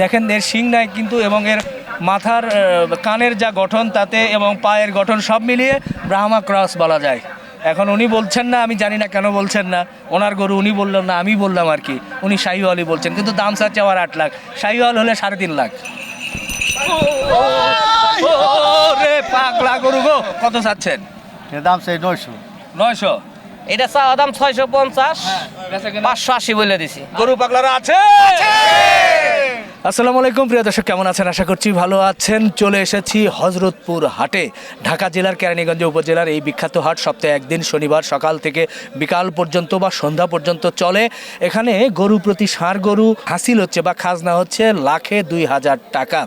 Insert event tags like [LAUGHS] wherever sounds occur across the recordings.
দেখেন এর শিং নাই কিন্তু এবং এর মাথার কানের যা গঠন তাতে এবং পায়ের গঠন সব মিলিয়ে ব্রাহ্মা ক্রস বলা যায়। এখন উনি বলছেন না আমি জানি না কেন বলছেন না। ওনার গরু উনি বললেন না আমি বললাম আর কি। উনি শাহিওয়ালই বলছেন কিন্তু দাম চাচ্ছে আবার আট লাখ। শাহিওয়াল হলে সাড়ে তিন লাখ। রে পাগলা গরু গো কত চাচ্ছেন দাম সেই নয়শো। নয়শো? এটা চাওয়া দাম ছয়শো পঞ্চাশ। পাঁচশো আশি বলে দিছি। গরু পাগলারা আছে! আসসালামু আলাইকুম, প্রিয় দর্শক, কেমন আছেন? আশা করছি ভালো আছেন। চলে এসেছি হজরতপুর হাটে। ঢাকা জেলার কেরানীগঞ্জ উপজেলার এই বিখ্যাত হাট সপ্তাহে একদিন, শনিবার সকাল থেকে বিকাল পর্যন্ত বা সন্ধ্যা পর্যন্ত চলে। এখানে গরু প্রতি ষাঁড় গরু হাসিল হচ্ছে বা খাজনা হচ্ছে লাখে দুই হাজার টাকা।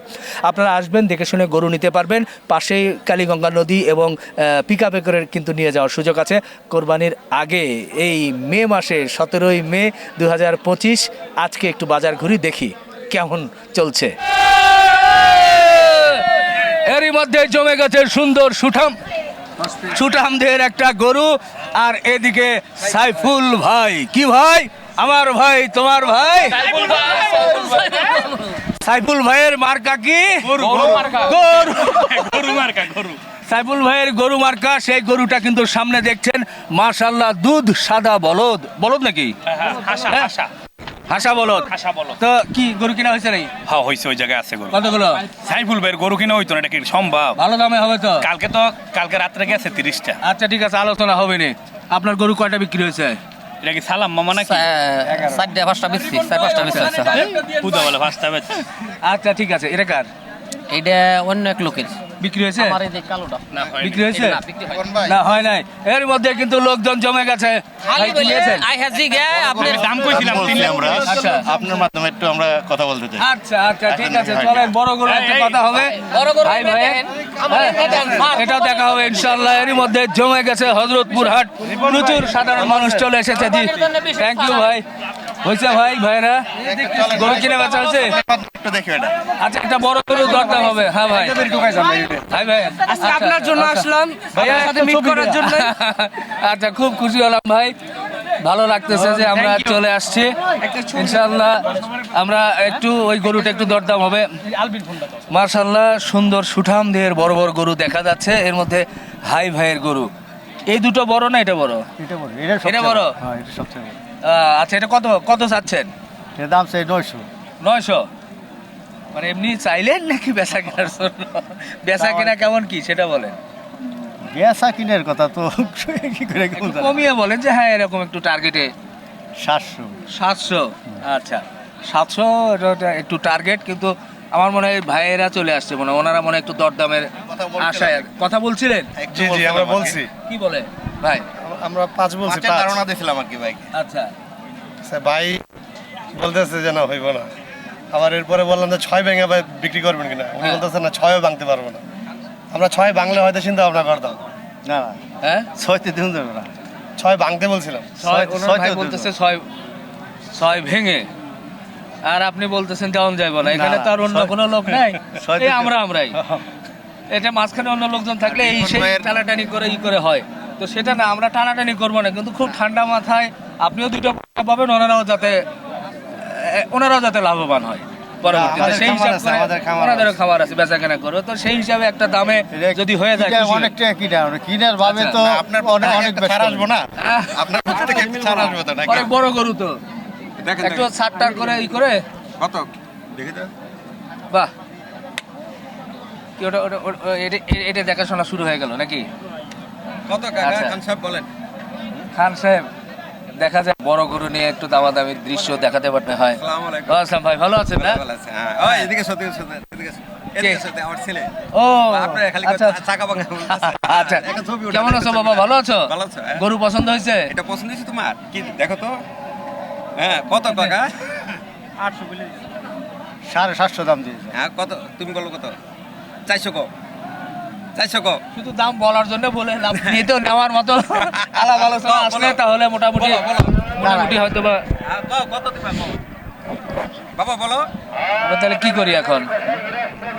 আপনারা আসবেন, দেখে শুনে গরু নিতে পারবেন। পাশেই কালীগঙ্গা নদী এবং পিক আপে করে কিন্তু নিয়ে যাওয়ার সুযোগ আছে কোরবানির আগে। এই মে মাসে সতেরোই মে দু হাজার পঁচিশ, আজকে একটু বাজার ঘুরি দেখি। কেমন চলছে? এরই মধ্যে জমে গেছে সুন্দর সুঠাম। সুঠামদের একটা গরু আর এদিকে সাইফুল ভাই। কি ভাই? আমার ভাই তোমার ভাই? সাইফুল ভাইয়ের মার্কা কি? গরু গরু। সাইফুল ভাইয়ের গরু মার্কা সেই গরুটা কিন্তু সামনে দেখছেন। মাশাল্লাহ দুধ সাদা বলদ। বলদ নাকি? হ্যাঁ? হাসা বলো হাসা বলো তো কি গরু কিনা হয়েছে নাকি? হ্যাঁ হয়েছে ওই জায়গায় আছে গরু। কতগুলো? সাইফুল ভাইয়ের গরু কিনা হইতো না এটা কি সম্ভব? ভালো দামে হবে তো? কালকে তো কালকে রাত্রে গেছে তিরিশটা। আচ্ছা ঠিক আছে আলোচনা হবে নি। আপনার গরু কয়টা বিক্রি হয়েছে? এটা কি সালাম মামা নাকি? চারটে পাঁচটা বেশি চার পাঁচটা বেশি আছে পূজা বলে পাঁচটা বেশি আচ্ছা ঠিক আছে এটা কার? এইটা অন্য এক লোকের। বিক্রি হয়েছে? আমার এই কালোটা। বিক্রি হয়েছে? না, বিক্রি হয়নি। না হয় নাই। এর মধ্যে কিন্তু লোকজন জমে গেছে। ভাই, কি আই হ্যাঁ জি গে আপনি দাম কইছিলাম তিন আমরা। আচ্ছা। আপনার মাধ্যমে একটু আমরা কথা বলতে চাই। আচ্ছা আচ্ছা ঠিক আছে চলেন বড় গরু একটা কথা হবে। বড় গরু ভাই ভাই দেখেন, আমাদের হ্যাঁ। এটাও দেখা হবে ইনশাল্লাহ এরই মধ্যে জমে গেছে হজরতপুর হাট প্রচুর সাধারণ মানুষ চলে এসেছে। জি থ্যাংক ইউ ভাই। হয়েছে ভাই ভাইরা গরু কিনে বেচা হয়েছে? একটু দেখি এটা। আচ্ছা একটা বড় গরু দরকার হবে। হ্যাঁ ভাই। ভাই ভাই আপনার জন্য আচ্ছা। আসলাম ভাইয়া আপনার সাথে মিট করার জন্য। [LAUGHS] আচ্ছা খুব খুশি হলাম ভাই। ভালো লাগতেছে যে আমরা চলে আসছি। ইনশাল্লাহ আমরা একটু ওই গরুটা একটু দরদাম হবে। মার্শাল্লাহ সুন্দর সুঠাম দেহের বড় বড় গরু দেখা যাচ্ছে। এর মধ্যে হাই ভাইয়ের গরু। এই দুটো বড় না এটা বড়? এটা বড় এটা এটা বড়? আচ্ছা এটা কত কত চাচ্ছেন? এর দাম সেই নয়শো। নয়শো? মানে এমনি চাইলেন নাকি বেচা কেনার জন্য? বেচা কেনা কেমন কি সেটা বলেন। বেসা কিনের কথা তো [LAUGHS] কি করে কেমন কমিয়ে বলেন যে হ্যাঁ এরকম একটু টার্গেটে সাতশো। সাতশো? আচ্ছা। সাতশো এটা একটু টার্গেট কিন্তু আমার মনে হয় ভাইয়েরা চলে আসছে মনে হয়। ওনারা মনে হয় একটু দরদামের আশায়। আর- কথা বলছিলেন? জি জি আমরা বলছি। কি বলে? ভাই। আমরা পাঁচ বলছি পাঁচ। ধারণা দিছিলাম আর কি ভাই। আচ্ছা। ভাই বলতেছে যে না হইব না। আবার এরপরে বললাম যে ছয় ভেঙে ভাই বিক্রি করবেন কিনা? উনি হ্যাঁ। বলতেছে না ছয়ও ভাঙতে পারব না। আমরা ছয় ভাঙলে হয়তো চিন্তা ভাবনা করতাম। না না। হ্যাঁ? ছয়তে দিন যাবে না। ছয় ভাঙতে বলছিলাম। ছয় ছয়- ওনার ভাই বলতেছে ছয় ছয় ভেঙে। আর আপনি বলতেছেন যাওন যাইব না। এখানে তো আর অন্য কোনো লোক নাই। [LAUGHS] আমরা আমরাই। [LAUGHS] এটা মাঝখানে অন্য লোকজন থাকলে এই সেই টানাটানি করে ই করে হয়। তো সেটা না আমরা টানাটানি করব না কিন্তু খুব ঠান্ডা মাথায় আপনিও দুটো পাবেন ওনারাও যাতে ওনারাও যাতে লাভবান হয় পরবর্তীতে। সেই হিসাব করে ওনাদেরও খাবার আছে বেচা কেনা করো তো সেই হিসাবে একটা দামে এটা যদি যায় কিনা খুশি। হই। অনেক টাকা কিনা কিনার ভাবে তো আপনার অনেক অনেক ছাড় আসব না? আপনার পক্ষ থেকে ছাড় আসবে তো নাকি? অনেক বড় গরু তো। একটু সাতটার করে ই করে। কত? দেখি তো বাহ। কি ওটা ওটা ওটা- এটা- এটা- এটা দেখাশোনা শুরু হয়ে গেল নাকি? কত আচ্ছা। খান সাহেব বলেন। খান সাহেব দেখা যায় বড় গরু নিয়ে একটু দামাদামি দৃশ্য দেখাতে পারতে হয়। আসসালাম ভাই ভালো আছেন না? হ্যাঁ। এদিকে সত্যি সত্যি এদিকে এদিকে সত্যি আমার ছেলে। ও আপনার খালি আচ্ছা চাকা ভাঙা আচ্ছা একটা ছবি ওঠে। কেমন আছো বাবা? ভালো আছো? ভালো আছো, হ্যাঁ। গরু পছন্দ হয়েছে? এটা পছন্দ হয়েছে তোমার? কি দেখো তো। হ্যাঁ কত টাকা সাড়ে সাতশো দাম দিয়েছে। হ্যাঁ কত? তুমি বলো কত? চারশো কো। চারশো কো? শুধু দাম বলার জন্য বলে লাভ নিয়ে তো নেওয়ার মতো আলাপ আলোচনা আসলে তাহলে মোটামুটি। মোটামুটি হয়তো বা কত বাবা বলো। আমরা তাহলে কি করি এখন?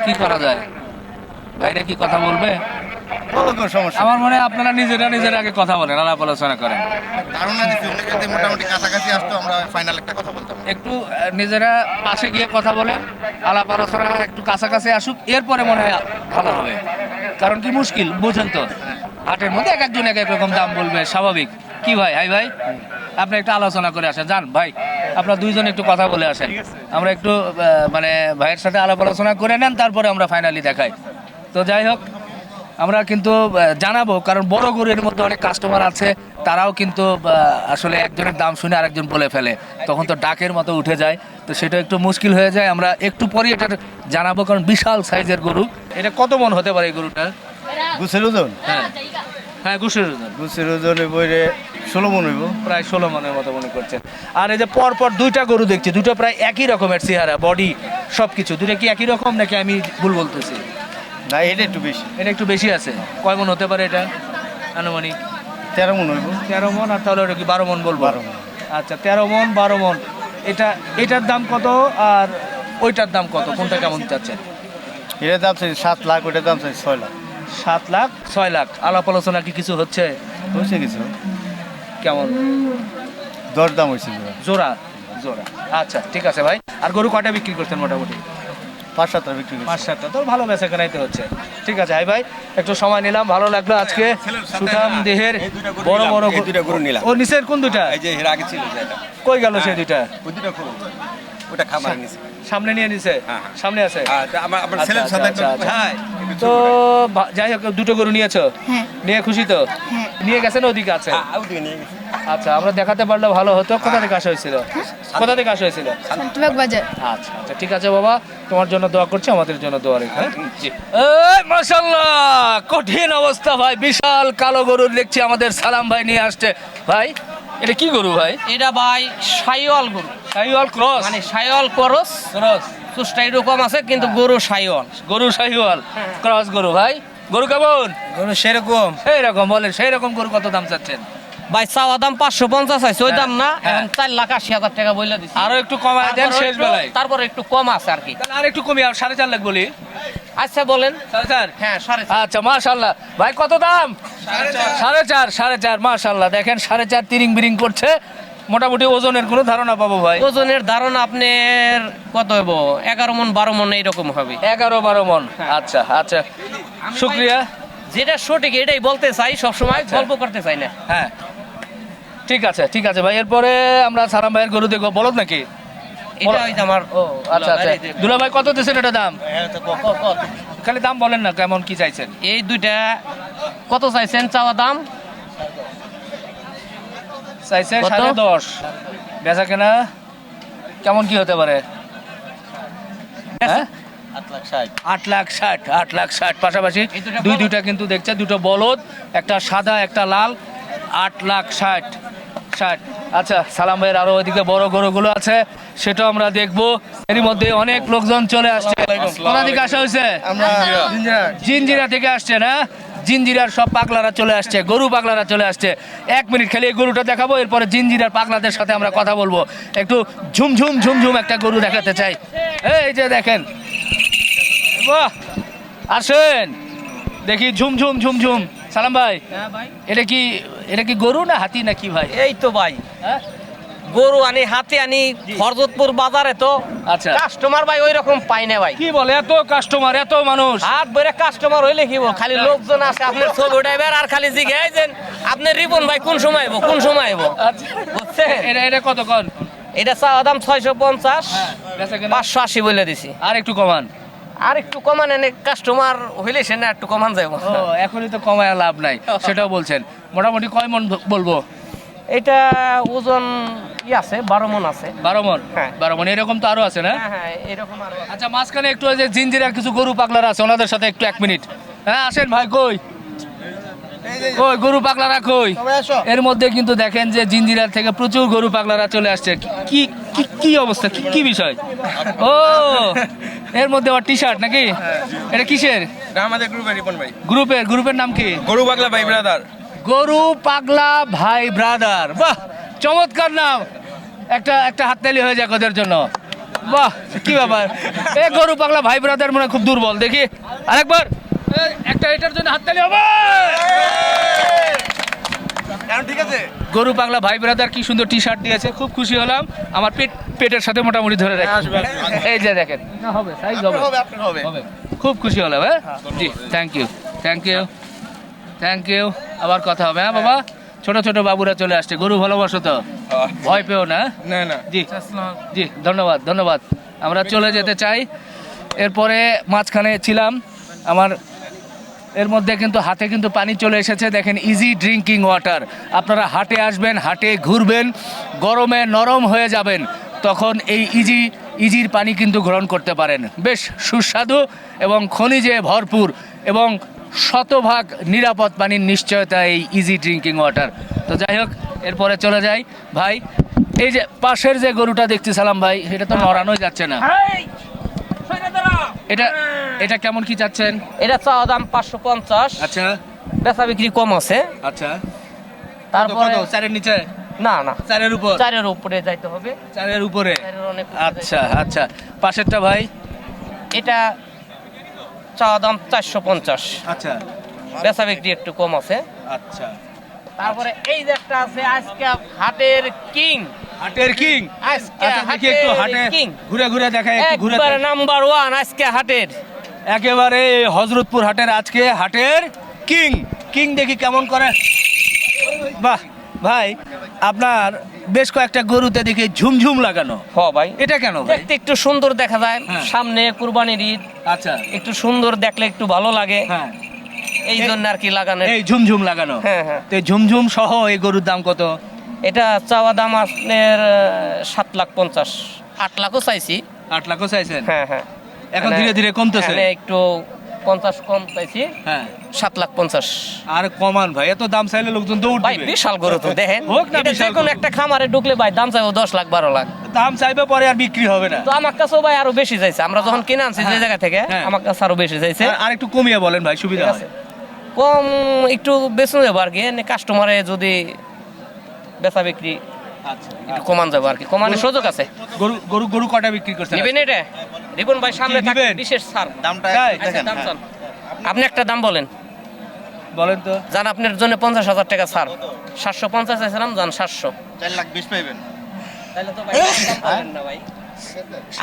কি করা যায়? বাইরে কি কথা বলবে? বলো আমার মনে হয় আপনারা নিজেরা নিজেরা আগে কথা বলেন আলাপ আলোচনা করেন। মোটামুটি কাছাকাছি আসতো আমরা ফাইনাল একটা কথা বলতাম। একটু নিজেরা পাশে গিয়ে কথা বলে আলাপ আলোচনা একটু কাছাকাছি আসুক এরপরে মনে হয় ভালো হবে। কারণ কি মুশকিল? বুঝেন তো। হাটের মধ্যে এক একজন এক এক রকম দাম বলবে স্বাভাবিক। কি ভাই? হাই ভাই আপনি একটু আলোচনা করে আসেন। যান ভাই আপনার দুইজন একটু কথা বলে আসেন। আমরা একটু মানে ভাইয়ের সাথে আলাপ আলোচনা করে নেন তারপরে আমরা ফাইনালি দেখাই। তো যাই হোক আমরা কিন্তু জানাব কারণ বড় গরুর মধ্যে অনেক কাস্টমার আছে তারাও কিন্তু আসলে একজনের দাম শুনে আরেকজন বলে ফেলে। তখন তো ডাকের মতো উঠে যায়। তো সেটা একটু মুশকিল হয়ে যায়। আমরা একটু পরে এটা জানাব কারণ বিশাল সাইজের গরু। এটা কত মন হতে পারে এই গরুটা গুছের ওজন? হ্যাঁ। হ্যাঁ গুসের ওজন। গুছের ওজন বইরে ষোলো মন হইব। প্রায় ষোলো মনের মতো মনে করছেন আর এই যে পর পর দুইটা গরু দেখছি দুটো প্রায় একই রকমের চেহারা বডি সব কিছু দুটো কি একই রকম নাকি আমি ভুল বলতেছি? না এটা একটু বেশি। এটা একটু বেশি আছে। কয় মন হতে পারে এটা? আনুমানিক? তেরো মন হইব। তেরো মন আর তাহলে ওটা কি বারো মন বলব? বারো মণ। আচ্ছা তেরো মন বারো মন। এটা এটার দাম কত? আর ওইটার দাম কত? কোনটা কেমন চাচ্ছেন? এটার দাম চাই সাত লাখ ওইটার দাম চাই ছয় লাখ। সাত লাখ ছয় লাখ। আলাপ আলোচনা কি কিছু হচ্ছে? হয়েছে কিছু। কেমন? দর দাম হয়েছে। জোড়া জোড়া। আচ্ছা ঠিক আছে ভাই। আর গরু কয়টা বিক্রি করছেন মোটামুটি? পাঁচ সাতটা বিক্রি পাঁচ সাতটা। তো ভালো বেচা কেনাইতে হচ্ছে। ঠিক আছে হাই ভাই একটু সময় নিলাম ভালো লাগল আজকে। সুঠাম দেহের বড় বড় দুইটা গরু নিলাম। ও নিচের কোন দুটা এই যে এর আগে ছিল কই গেল সেই দুইটা? ওই দুটো খুব ওটা খামার নিছে। সামনে নিয়ে নিছে? হ্যাঁ, হ্যাঁ। সামনে আছে? আমার আমার আচ্ছা, ছেলের আচ্ছা, সাথে আচ্ছা, আচ্ছা। হ্যাঁ। তো যাই হোক দুটো গরু নিয়েছো? হ্যাঁ। নিয়ে খুশি তো? নিয়ে গেছেন ওদিকে আছে গেছে। আচ্ছা আমরা দেখাতে পারলে ভালো হতো। কোথা থেকে আসা হয়েছিল? কোথা থেকে আসা হয়েছিল? বাজার। আচ্ছা আচ্ছা ঠিক আছে বাবা। তোমার জন্য দোয়া করছি আমাদের জন্য দোয়া রেখো হ্যাঁ? মাশাল্লাহ কঠিন অবস্থা ভাই বিশাল কালো গরুর দেখছি আমাদের সালাম ভাই নিয়ে আসছে। ভাই এটা কি গরু ভাই? এটা ভাই সাইওয়াল গরু। শাহিওয়াল ক্রস? মানে সাইওয়াল ক্রস। ক্রস। সুস্টা এরকম আছে কিন্তু গরু সাইওয়াল গরু শাহিওয়াল ক্রস গরু ভাই। গরু কেমন? গরু সেরকম। সেই রকম বলেন সেই রকম গরু কত দাম চাচ্ছেন? ভাই চাওয়া দাম পাঁচশো পঞ্চাশ আছে ওই দাম না হ্যাঁ। এখন চার লাখ আশি হাজার টাকা বইলে দিচ্ছি আরও একটু কমায় দেন শেষ বেলায়। তারপরে একটু কম আছে আর কি। আর একটু কমিয়ে আর সাড়ে চার লাখ বলি। আচ্ছা বলেন। সাড়ে চার? হ্যাঁ আচ্ছা মাশাল্লাহ ভাই কত দাম? সাড়ে চার। সাড়ে চার মাশাল্লাহ দেখেন সাড়ে চার তিরিং বিরিং করছে। মোটামুটি ওজনের কোনো ধারণা পাবো ভাই? ওজনের ধারণা আপনার কত হইব? এগারো মন বারো মন এইরকম হবে। এগারো বারো মন। আচ্ছা আচ্ছা। শুক্রিয়া। যেটা সঠিক এটাই বলতে চাই সবসময় গল্প করতে চাই না। হ্যাঁ। ঠিক আছে ঠিক আছে ভাই। এরপরে আমরা সারাম ভাইয়ের গরু দেখব। বলত নাকি? এটা ওই আমার ও আচ্ছা আচ্ছা। দুলা ভাই কত দিয়েছেন এটা দাম? খালি দাম বলেন না কেমন কি চাইছেন। এই দুইটা কত চাইছেন? চাওয়া দাম? চাইছে? সাড়ে দশ। বেচা কেনা কেমন কি হতে পারে? হ্যাঁ? আট লাখ ষাট। আট লাখ ষাট আট লাখ ষাট। পাশাপাশি দুই দুইটা কিন্তু দেখছে। দুটো বলদ একটা সাদা একটা লাল। আট লাখ ষাট ষাট। আচ্ছা সালাম ভাইয়ের আরও ওইদিকে বড় গরুগুলো আছে। সেটাও আমরা দেখব। এরই মধ্যে অনেক লোকজন চলে আসছে। কোথা থেকে আসা হয়েছে? আমরা জিনজিরা থেকে আসছে না? জিনজিরার সব পাগলারা চলে আসছে গরু পাগলারা চলে আসছে। এক মিনিট খালি এই গরুটা দেখাবো এরপরে জিনজিরার পাগলাদের সাথে আমরা কথা বলব। একটু ঝুমঝুম ঝুমঝুম একটা গরু দেখাতে চাই। এই যে দেখেন। বাহ! আসেন। দেখি ঝুমঝুম ঝুমঝুম সালাম ভাই। হ্যাঁ ভাই। এটা কি এটা কি গরু না হাতি না কি ভাই? এই তো ভাই। হ্যাঁ? গরু আনি হাতে আনি হরজতপুর বাজারে তো। আচ্ছা। কাস্টমার ভাই ওই রকম পাই না ভাই। কি বলে এত কাস্টমার এত মানুষ। হাত বেড়ে কাস্টমার হইলে কি বল? খালি লোকজন আছে আপনার ছবি উঠাইবে আর খালি জিজ্ঞাসা আপনি রিপন ভাই কোন সময় আইবো? কোন সময় আইবো? আচ্ছা। বুঝছেন? এটা এটা কত কন? এটা চাওয়া দাম ছয়শো পঞ্চাশ। কেনা? পাঁচশো আশি বলে দিছি। আর একটু কমান। আর একটু কমান এনে কাস্টমার হইলে সে না একটু কমান যাইব। ও এখনই তো কমায় লাভ নাই সেটাও বলছেন। মোটামুটি কয় মন বলব? এটা ওজন ই আছে? বারো মন আছে। বারো মন? হ্যাঁ। বারো মন এরকম তো আরও আছে না? হ্যাঁ হ্যাঁ এরকম আরও আচ্ছা মাঝখানে একটু ওই যে জিঞ্জিরার কিছু গরু পাগলার আছে ওনাদের সাথে একটু এক মিনিট। হ্যাঁ আসেন ভাই কই? কই গরু পাগলারা কই? এর মধ্যে কিন্তু দেখেন যে জিঞ্জিরার থেকে প্রচুর গরু পাগলারা চলে আসছে। কি কি কি অবস্থা? কি কি বিষয়? ও এর মধ্যে আবার টি শার্ট নাকি এটা কিসের? আমাদের গ্রুপের রিপন ভাই। গ্রুপের গ্রুপের নাম কি? গরু পাগলা ভাই ব্রাদার গরু পাগলা ভাই ব্রাদার বাহ! চমৎকার নাম। একটা একটা হাততালি হয়ে যাক ওদের জন্য। বাহ কি ব্যাপার। এ গরু পাগলা ভাই ব্রাদার মনে হয় খুব দুর্বল। দেখি আরেকবার। একটা এটার জন্য হাততালি হবে। ঠিক আছে? গরু পাগলা ভাই ব্রাদার কি সুন্দর টি শার্ট দিয়েছে খুব খুশি হলাম। আমার পেট পেটের সাথে মোটামুটি ধরে রাখি। এই যে দেখেন। না হবে সাইজ হবে। হবে খুব খুশি হলাম হ্যাঁ? জি thank you thank you thank you আবার কথা হবে হ্যাঁ বাবা? ছোট ছোট বাবুরা চলে আসছে। গরু ভালোবাসো তো? ভয় পেও না? না না। জি। জি ধন্যবাদ ধন্যবাদ। আমরা চলে যেতে চাই। এরপরে মাঝখানে ছিলাম। আমার এর মধ্যে কিন্তু হাতে কিন্তু পানি চলে এসেছে। দেখেন ইজি ড্রিঙ্কিং ওয়াটার আপনারা হাটে আসবেন হাটে ঘুরবেন গরমে নরম হয়ে যাবেন তখন এই ইজি ইজির পানি কিন্তু গ্রহণ করতে পারেন। বেশ সুস্বাদু এবং খনিজে ভরপুর এবং শতভাগ নিরাপদ পানির নিশ্চয়তা এই ইজি ড্রিঙ্কিং ওয়াটার তো যাই হোক এরপরে চলে যাই। ভাই এই যে পাশের যে গরুটা দেখতেছিলাম ভাই এটা তো নড়ানোই যাচ্ছে না। এটা এটা কেমন কি চাচ্ছেন? এটা চাওয়া দাম পাঁচশো পঞ্চাশ। আচ্ছা। বেচা বিক্রি কম আছে। আচ্ছা। তারপরে? চারের নিচে? না না। চারের উপর? চারের উপরে যাইতে হবে। চারের উপরে আচ্ছা আচ্ছা। পাশেরটা ভাই? এটা চাওয়া দাম চারশো পঞ্চাশ। আচ্ছা। বেচা বিক্রি একটু কম আছে। আচ্ছা। তারপরে এই যে একটা আছে আজকে হাটের কিং। হাটের কিং? আজকে আচ্ছা দেখি একটু হাটে হাটের কিং। ঘুরে ঘুরে দেখাই একটু ঘুরে একবার নাম্বার ওয়ান আজকে হাটের। একেবারে হজরতপুর হাটের আজকে হাটের কিং। কিং দেখি কেমন করে। বাহ। ভাই আপনার বেশ কয়েকটা গরুতে দেখি ঝুমঝুম লাগানো। হ ভাই। এটা কেন ভাই? দেখতে একটু সুন্দর দেখা যায়। হ্যাঁ। সামনে কুরবানির ঈদ। আচ্ছা। একটু সুন্দর দেখলে একটু ভালো লাগে। হ্যাঁ। এই জন্য আর কি লাগানো এই ঝুমঝুম লাগানো। হ্যাঁ, হ্যাঁ। তো ঝুমঝুম সহ এই গরুর দাম কত? এটা চাওয়া দাম আপনার সাত লাখ পঞ্চাশ। আট লাখও চাইছি। আট লাখও চাইছেন? হ্যাঁ হ্যাঁ। এখন মানে ধীরে ধীরে কমতেছে। একটু পঞ্চাশ কম চাইছি হ্যাঁ। সাত লাখ পঞ্চাশ। আর কমান ভাই এত দাম চাইলে লোকজন দৌড় ভাই বিশাল গরু তো দেখেন। হোক না বিশাল কোনো। একটা খামারে ঢুকলে ভাই দাম চাইব দশ লাখ বারো লাখ। দাম চাইবে পরে আর বিক্রি হবে না। তো আমার কাছেও ভাই আরও বেশি চাইছে। আমরা যখন কিনে আনছি যে জায়গা থেকে হ্যাঁ। আমার কাছে আরও বেশি চাইছে। আর- একটু কমিয়ে বলেন ভাই সুবিধা আছে। কম একটু বেশি যাব আর কি। কাস্টমারে যদি বেচা বিক্রি একটু কমান যাব আর কি। কমানোর সুযোগ আছে। গরু গরু গরু কটা বিক্রি করছেন নেবেন এটা? রিপন ভাই সামনে কি থাকে বিশেষ ছাড়। দামটা আচ্ছা, দেখেন দাম হ্যাঁ। আপনি একটা দাম বলেন। বলেন তো। যান আপনার জন্য পঞ্চাশ হাজার টাকা ছাড়। সাতশো পঞ্চাশ চাইছিলাম যান সাতশো। চার লাখ বিশ পাইবেন। তাহলে তো ভাই না ভাই।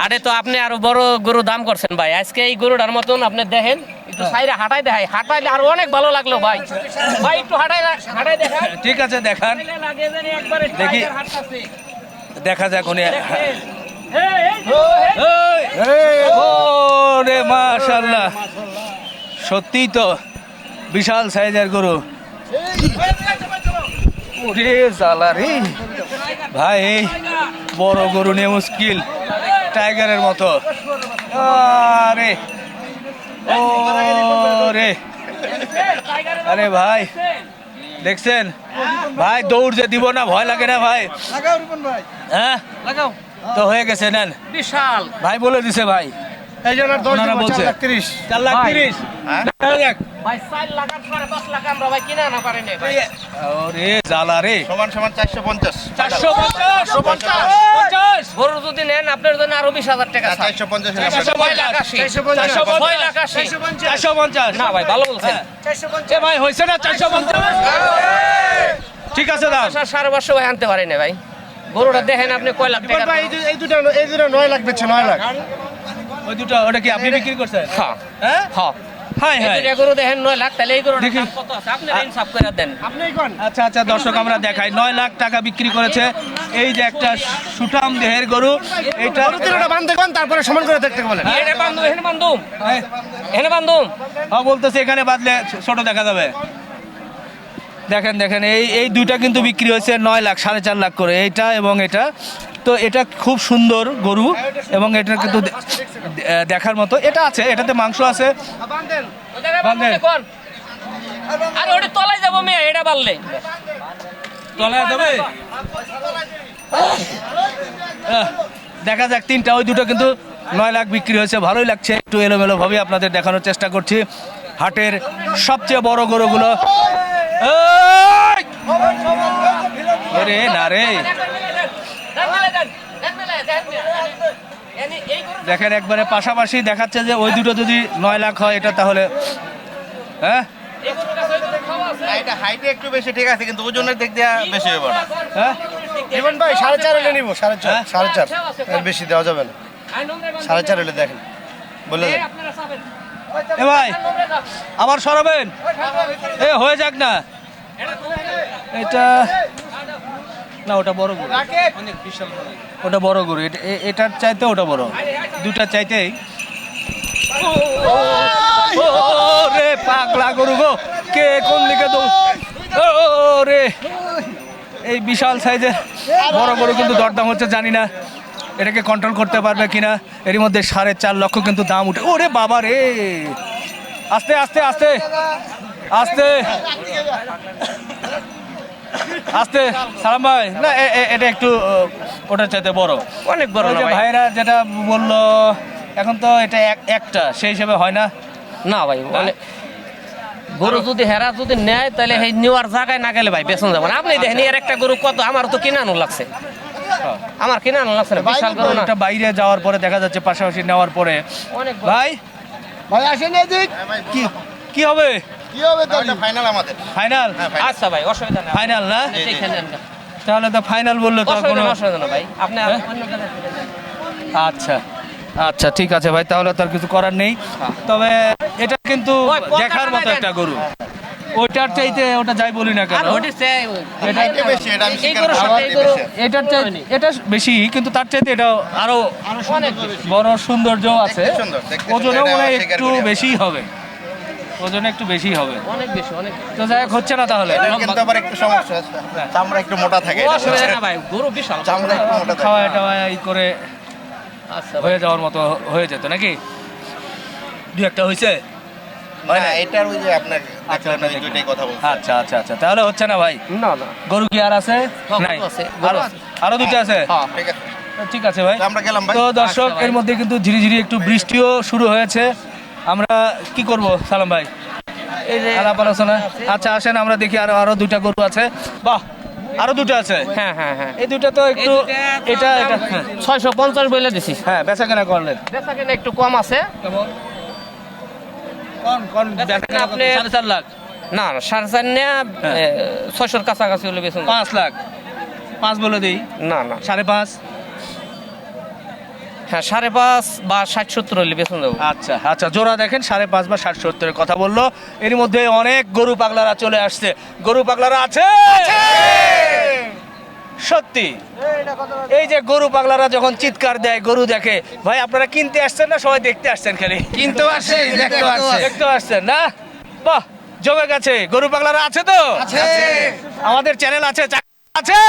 আরে তো আপনি আরও বড় গরু দাম করছেন ভাই। আজকে এই গরুটার মতন আপনি দেখেন একটু সাইডে হাঁটাই দেখাই। হাঁটাইলে আরও অনেক ভালো লাগল ভাই। ভাই একটু হাঁটাই হাঁটাই দেখাই। ঠিক আছে দেখান। দেখি। দেখা যাক উনি রে মাশাল্লাহ সত্যিই তো বিশাল সাইজের গরু। ওরে জ্বালা রে। ভাই বড় গরু নিয়ে মুশকিল। টাইগারের মতো। আরে। ও রে। আরে ভাই দেখছেন? ভাই দৌড় যে দিব না ভয় লাগে না ভাই। হ্যাঁ? লাগাও। তো হয়ে গেছে নেন। বিশাল। ভাই বলে দিছে ভাই। এই জন্য দশ দিব, চার লাখ তিরিশ। চার লাখ তিরিশ। হ্যাঁ? দেখা যাক। ভাই চার লাখ আর সাড়ে পাঁচ লাখ আমরা ভাই কিনে না ভাই। ওরে জ্বালা রে। সমান সমান চারশো পঞ্চাশ। চারশো পঞ্চাশ পঞ্চাশ। গরু যদি নেন আপনার জন্য আরও বিশ হাজার টাকা চারশো পঞ্চাশ চারশো। পঞ্চাশ। না ভাই ভালো বলছেন। এ ভাই হয়েছে না চারশো পঞ্চাশ? ঠিক আছে আচ্ছা, সাড়ে পাঁচশো ভাই আনতে পারি না ভাই। গরুটা দেখেন আপনি কয় লাখ টাকা ভাই এই দুটো এই দুটো নয় লাখ বেচছে নয় লাখ। ওই দুটো ওটা কি আপনি বিক্রি করছেন? হ্যাঁ। হ্যাঁ? হ্যাঁ। দেখেন নয় লাখ তাহলে এই গরুটার দেখি। দাম কত? আছে আপনি ইনসাফ করে দেন। আচ্ছা আচ্ছা দর্শক আমরা দেখাই। নয় লাখ টাকা বিক্রি করেছে। এই যে একটা সুঠাম দেহের গরু তারপরে সমান করে দেখতে বলেন। এনে বান্ধব বান্ধব। হ্যাঁ। বলতেছে এখানে বাদলে ছোট দেখা যাবে। দেখেন দেখেন এই এই দুইটা কিন্তু বিক্রি হয়েছে নয় লাখ সাড়ে চার লাখ করে। এইটা এবং এটা। তো এটা খুব সুন্দর গরু এবং এটা কিন্তু দেখার মতো। এটা আছে এটাতে মাংস আছে। বান্ধেন। ওটা তলায় যাব মেয়ে এটা বাড়লে তলায় যাবে? আহ, দেখা যাক তিনটা ওই দুটো কিন্তু নয় লাখ বিক্রি হয়েছে ভালোই লাগছে। একটু এলোমেলো ভাবে আপনাদের দেখানোর চেষ্টা করছি। হাটের সবচেয়ে বড় গরুগুলো! না রে। দেখেন একবারে পাশাপাশি দেখাচ্ছে যে ওই দুটো যদি নয় লাখ হয় এটা তাহলে হ্যাঁ? এটা হাইটে একটু বেশি ঠিক আছে কিন্তু ওজনের দিক দিয়ে বেশি হবে না। হ্যাঁ? জীবন ভাই সাড়ে চার হলে নিবো সাড়ে চার হ্যাঁ? সাড়ে চার। এর বেশি দেওয়া যাবে না। সাড়ে চার হলে দেখেন। বলে এ ভাই আবার সরাবেন? এ হয়ে যাক না। এটা না ওটা বড় গরু। অনেক বিশাল বড়। ওটা বড় গরু। এটা- এটার চাইতে ওটা বড়। দুটার চাইতেই। রে পাগলা গরু গো! কে কোন দিকে ও রে এই বিশাল সাইজের বড় গরু কিন্তু দরদাম হচ্ছে জানি না এটাকে কন্ট্রোল করতে পারবে কিনা। এর মধ্যে সাড়ে চার লক্ষ কিন্তু দাম উঠে ওরে বাবা রে! আস্তে আস্তে আস্তে! আস্তে! আস্তে সালাম ভাই। না এটা একটু ওটার চাইতে বড়। অনেক বড় ভাইরা যেটা বলল এখন তো এটা এক- একটা সেই হিসেবে হয় না? না ভাই অনেক গরু যদি হেরা যদি নেয় তাহলে সেই নেওয়ার জায়গায় না গেলে ভাই বেতন যাবে না। আপনি দেখেন এর একটা গরু কত আমার তো কিনানো লাগছে। আমার কিনানো লাগছে না বিশাল গরু না। বাইরে যাওয়ার পরে দেখা যাচ্ছে পাশাপাশি নেওয়ার পরে। অনেক। ভাই? ভাই আসেন এদিক। কি কি হবে? কি হবে তাহলে ফাইনাল আমাদের। ফাইনাল আচ্ছা ভাই অসুবিধা নেই। ফাইনাল না? না। তাহলে তো ফাইনাল বললে তো কোনো অসুবিধা নেই ভাই। আপনি আর হ্যাঁ? আচ্ছা। আচ্ছা ঠিক আছে ভাই তাহলে তো আর কিছু করার নেই। তবে এটা কিন্তু দেখার মতো একটা গরু। ওইটার চাইতে ওটা যাই বলি না কেন? এটার চাইতে এটা বেশি কিন্তু তার চাইতে এটা আরও অনেক বড় সৌন্দর্য আছে। ওজনেও মনে হয় একটু বেশি হবে। ওজনে একটু বেশি হবে। অনেক বেশি অনেক তো যাই হোক হচ্ছে না তাহলে। কিন্তু আবার একটু সমস্যা আছে চামড়া একটু মোটা থাকে না ভাই গরু বিশাল। চামড়া একটু মোটা থাকে। খাওয়া টাওয়া এই করে আচ্ছা হয়ে যাওয়ার মতো হয়ে যেত নাকি? দু একটা হয়েছে? এটার ওই যে আপনার আচ্ছা, কথা বলছি। আচ্ছা আচ্ছা আচ্ছা তাহলে হচ্ছে না ভাই? না না। গরু কি আর আছে? হ্যাঁ, নাই। আরও দুটো আছে? হ্যাঁ। ঠিক আছে। ঠিক আছে ভাই। তো আমরা গেলাম তো দর্শক এর মধ্যে কিন্তু ধীরে ধীরে একটু বৃষ্টিও শুরু হয়েছে। আমরা কি করব সালাম ভাই? আলাপ আলোচনা আচ্ছা আসেন আমরা দেখি আরও আরও দুইটা গরু আছে। বাহ আরও দুটো আছে? হ্যাঁ হ্যাঁ হ্যাঁ। এই দুটো তো একটু এটা এটা হ্যাঁ। ছয়শো পঞ্চাশ বলে দিছি। হ্যাঁ বেচা কেনা করলেন বেচা কিনা একটু কম আছে। কোন কোন আপনি- সাড়ে চার লাখ? না না সাড়ে চার নেয়া হ্যাঁ। ছয়শোর কাছাকাছি হলে বেচুন। পাঁচ লাখ। পাঁচ বলে দিই। না না। সাড়ে পাঁচ? হ্যাঁ সাড়ে পাঁচ বা ষাট সত্তর হলে বেচুন যাব। আচ্ছা আচ্ছা জোড়া দেখেন সাড়ে পাঁচ বা ষাট সত্তরের কথা বলল। এর মধ্যে অনেক গরু পাগলারা চলে আসছে। গরু পাগলারা আছে? সত্যি? এই যে গরু পাগলারা যখন চিৎকার দেয় গরু দেখে ভাই আপনারা কিনতে আসছেন না? সবাই দেখতে আসছেন খালি। কিনতে আসছে দেখতে আসছেন না? বাহ জমে গেছে। গরু পাগলারা আছে তো? আমাদের চ্যানেল আছে আছে?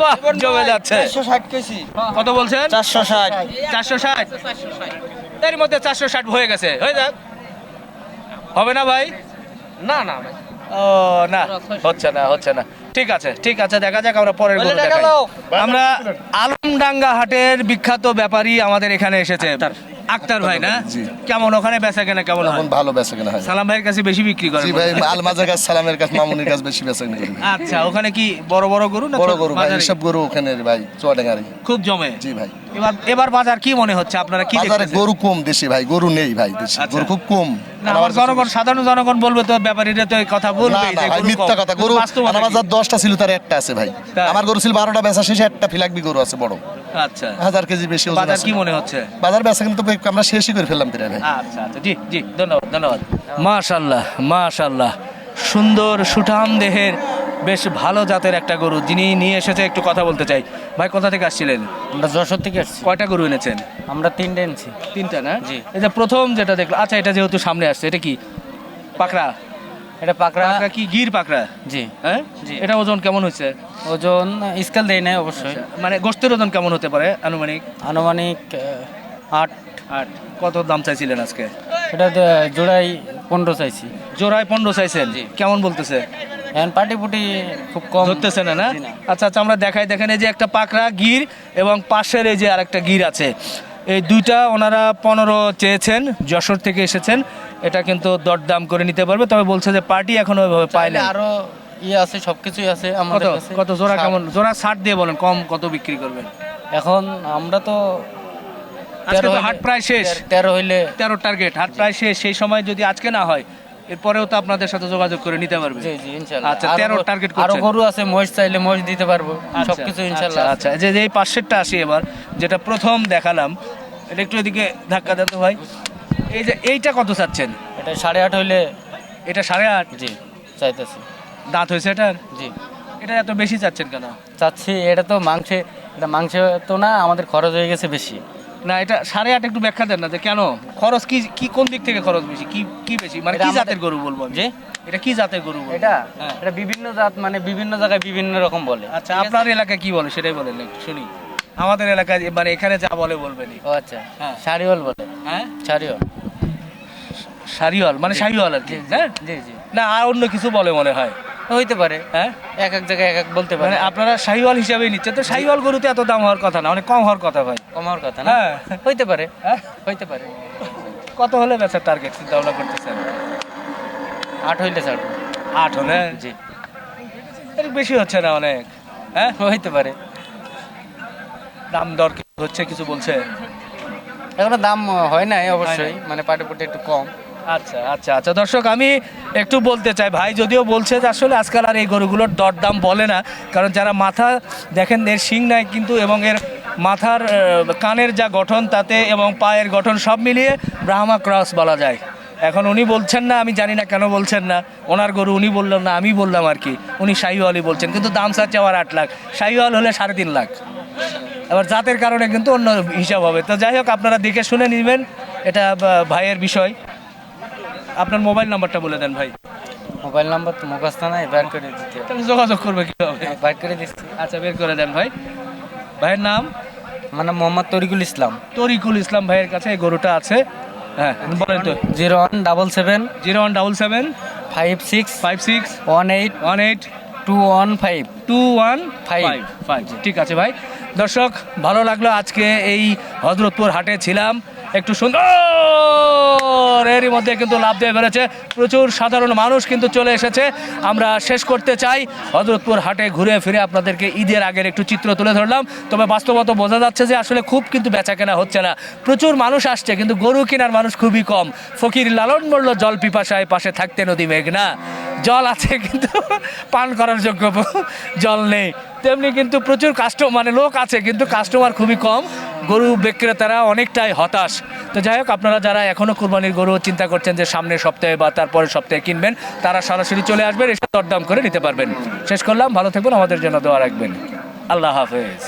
বাহ জমে যাচ্ছে। কত বলছেন? চারশো ষাট। চারশো ষাট। এর মধ্যে চারশো ষাট হয়ে গেছে। হয়ে যাক। হবে না ভাই? না না ভাই। ও না হচ্ছে না হচ্ছে না। ঠিক আছে ঠিক আছে দেখা যাক আমরা পরের গরু দেখাই। আমরা আলমডাঙ্গা হাটের বিখ্যাত ব্যাপারী আমাদের এখানে এসেছে। আক্তার ভাই না? কেমন ওখানে বেচা কেনা কেমন হয়? ভালো বেচা কেনা হয়। সালাম ভাইয়ের কাছে বেশি বিক্রি করে জি ভাই আলমাজার কাছে সালামের কাছে মামুনির কাছে বেশি বেচা কেনা আচ্ছা ওখানে কি বড় বড় গরু না বড় গরু ভাই? এসব গরু ওখানে ভাই চুয়াডাঙ্গারি। খুব জমে? জি ভাই। এবার এবার বাজার কি মনে হচ্ছে? আপনারা কি বাজারে গরু কম দেশে ভাই গরু নেই ভাই দেশি। আচ্ছা। গরু খুব কম। আমার জনগণ সাধারণ জনগণ বলবে তো ব্যাপারীরা তো এই কথা বলবে না মিথ্যা কথা। গরু আমার বাজার দশটা ছিল তার একটা আছে ভাই। আমার গরু ছিল বারোটা বেচা শেষে একটা ফিলাকবি গরু আছে বড়। আচ্ছা। হাজার কেজি বেশি ওজন বাজার আছে। কি মনে হচ্ছে? বাজার বেচা কিন্তু আমরা শেষই করে ফেললাম তিরা আচ্ছা আচ্ছা। জি জি ধন্যবাদ ধন্যবাদ। মাশাল্লাহ মাশাল্লাহ সুন্দর সুঠাম দেহের বেশ ভালো জাতের একটা গরু যিনি নিয়ে এসেছে একটু কথা বলতে চাই। ভাই কোথা থেকে আসছিলেন? আমরা যশোর থেকে আসছি। কয়টা গরু এনেছেন? আমরা তিনটে এনেছি। তিনটা না? জি। যে প্রথম যেটা দেখলাম আচ্ছা এটা যেহেতু সামনে আসছে এটা কি? পাকড়া? এটা পাকড়া। পাকড়া কি গির পাকড়া? জি। হ্যাঁ? জি। এটা ওজন কেমন হচ্ছে? ওজন স্কেল দেয় নাই অবশ্যই। মানে গোস্তের ওজন কেমন হতে পারে আনুমানিক? আনুমানিক আট। আট। কত দাম চাইছিলেন আজকে? এটা জোড়াই পনেরো চাইছি। জোড়ায় পনেরো চাইছেন? জি। কেমন বলতেছে? এখন পাটি পুটি খুব কম। ধরতেছে না না। আচ্ছা আচ্ছা আমরা দেখাই দেখেন এই যে একটা পাকড়া গির এবং পাশের এই যে আরেকটা গির আছে। এই দুইটা ওনারা পনেরো চেয়েছেন যশোর থেকে এসেছেন। এটা কিন্তু দরদাম করে নিতে পারবে তবে বলছে যে পার্টি এখনও ওইভাবে পায় না আরও ইয়ে আছে সবকিছুই আছে কত? আমাদের কাছে। কত? জোড়া কেমন? জোড়া ষাট দিয়ে বলেন কম কত বিক্রি করবেন? এখন আমরা তো আজকে তো হাট প্রায় শেষ। তেরো- হইলে তেরো টার্গেট হাট প্রায় শেষ। সেই সময় যদি আজকে না হয় এরপরেও তো আপনাদের সাথে যোগাযোগ করে নিতে পারবে। জি জি ইনশাল্লাহ। আচ্ছা, আরো- 13 টার্গেট আরও করছেন। গরু আছে মহিষ চাইলে মহিষ দিতে পারব। আচ্ছা, সবকিছু ইনশাল্লাহ আচ্ছা আচ্ছা যে যে এই পাশেরটা আসি এবার যেটা প্রথম দেখালাম এটা একটু এদিকে ধাক্কা দেন তো ভাই। এই যে এইটা কত চাচ্ছেন? এটা সাড়ে আট হইলে এটা সাড়ে আট? জি চাইতেছি। দাঁত হয়েছে এটার? জি। এটা এত বেশি চাচ্ছেন কেন? চাচ্ছি এটা তো মাংসে এটা মাংসে তো না আমাদের খরচ হয়ে গেছে বেশি। না এটা সাড়ে আট একটু ব্যাখ্যা দেন না যে কেন? খরচ কি কি কোন দিক থেকে খরচ বেশি? কি কি বেশি? মানে কি জাতের গরু বলব আমি? জি? এটা কি জাতের গরু এটা। এটা বিভিন্ন জাত মানে বিভিন্ন জায়গায় বিভিন্ন রকম বলে। আচ্ছা আপনার এলাকায় কি বলে? সেটাই বলেন শুনি। আমাদের এলাকায় মানে এখানে যা বলে বলবেনই। ও আচ্ছা। হ্যাঁ। শাড়িওয়াল বলে? হ্যাঁ? শাড়িওয়াল। শাড়িওয়াল মানে শাড়িওয়াল আর কি হ্যাঁ? জি জি। না আর অন্য কিছু বলে মনে হয়। হইতে পারে। হ্যাঁ? এক এক জায়গায় এক এক বলতে পারে। মানে আপনারা শাহিওয়াল হিসাবেই নিচ্ছেন। তো শাহিওয়াল গরুতে এত দাম হওয়ার কথা না অনেক কম হওয়ার কথা ভাই। কমার কথা না? হ্যাঁ। হইতে পারে। হ্যাঁ? হইতে পারে। কত হলে বেচার টার্গেট চিন্তা ভাবনা করতেছেন? আট হইলে ছাড়বো। আট হলে? জি। বেশি হচ্ছে না অনেক হ্যাঁ? হইতে পারে। দাম দর হচ্ছে কিছু বলছে? এখনও দাম হয় নাই অবশ্যই মানে পাটে পুটে একটু কম। আচ্ছা আচ্ছা আচ্ছা দর্শক আমি একটু বলতে চাই ভাই যদিও বলছে যে আসলে আজকাল আর এই গরুগুলোর দরদাম বলে না কারণ যারা মাথা দেখেন এর শিং নাই কিন্তু এবং এর মাথার কানের যা গঠন তাতে এবং পায়ের গঠন সব মিলিয়ে ব্রাহ্মা ক্রস বলা যায়। এখন উনি বলছেন না আমি জানি না কেন বলছেন না ওনার গরু উনি বললেন না আমি বললাম আর কি উনি শাহিওয়ালই বলছেন কিন্তু দাম চাচ্ছে আবার আট লাখ শাহিওয়াল হলে সাড়ে তিন লাখ। এবার জাতের কারণে কিন্তু অন্য হিসাব হবে। তো যাই হোক আপনারা দেখে শুনে নেবেন। এটা ভাইয়ের বিষয়। আপনার মোবাইল নাম্বারটা বলে দেন ভাই। মোবাইল নাম্বার তো মুখস্থ নাই বের করে দিতে যোগাযোগ করবে কীভাবে? বের করে দিচ্ছি। আচ্ছা বের করে দেন ভাই। ভাইয়ের নাম? মানে মোহাম্মদ তরিকুল ইসলাম। তরিকুল ইসলাম ভাইয়ের কাছে এই গরুটা আছে। হ্যাঁ বলেন তো। Zero one double seven zero one double seven five six five six one eight one eight two one five two one five. Five ঠিক আছে ভাই। দর্শক, ভালো লাগল আজকে এই হজরতপুর হাটে ছিলাম। একটু সুন্দর এরই মধ্যে কিন্তু লাভ দিয়ে বেড়েছে। প্রচুর সাধারণ মানুষ কিন্তু চলে এসেছে। আমরা শেষ করতে চাই। হজরতপুর হাটে ঘুরে ফিরে আপনাদেরকে ঈদের আগের একটু চিত্র তুলে ধরলাম। তবে বাস্তবত বোঝা যাচ্ছে যে আসলে খুব কিন্তু বেচা কেনা হচ্ছে না। প্রচুর মানুষ আসছে, কিন্তু গরু কেনার মানুষ খুবই কম। ফকির লালন মূল্য জল পিপাসায় পাশে থাকতে নদী মেঘনা জল আছে কিন্তু পান করার যোগ্য জল নেই। তেমনি কিন্তু প্রচুর কাস্টম মানে লোক আছে কিন্তু কাস্টমার খুবই কম। গরু বিক্রেতারা অনেকটাই হতাশ। তো যাই হোক, আপনারা যারা এখনও কুরবানির গরু চিন্তা করছেন যে সামনের সপ্তাহে বা তারপরের সপ্তাহে কিনবেন, তারা সরাসরি চলে আসবেন, এসে দরদাম করে নিতে পারবেন। শেষ করলাম, ভালো থাকবেন, আমাদের জন্য দোয়া রাখবেন। আল্লাহ হাফেজ।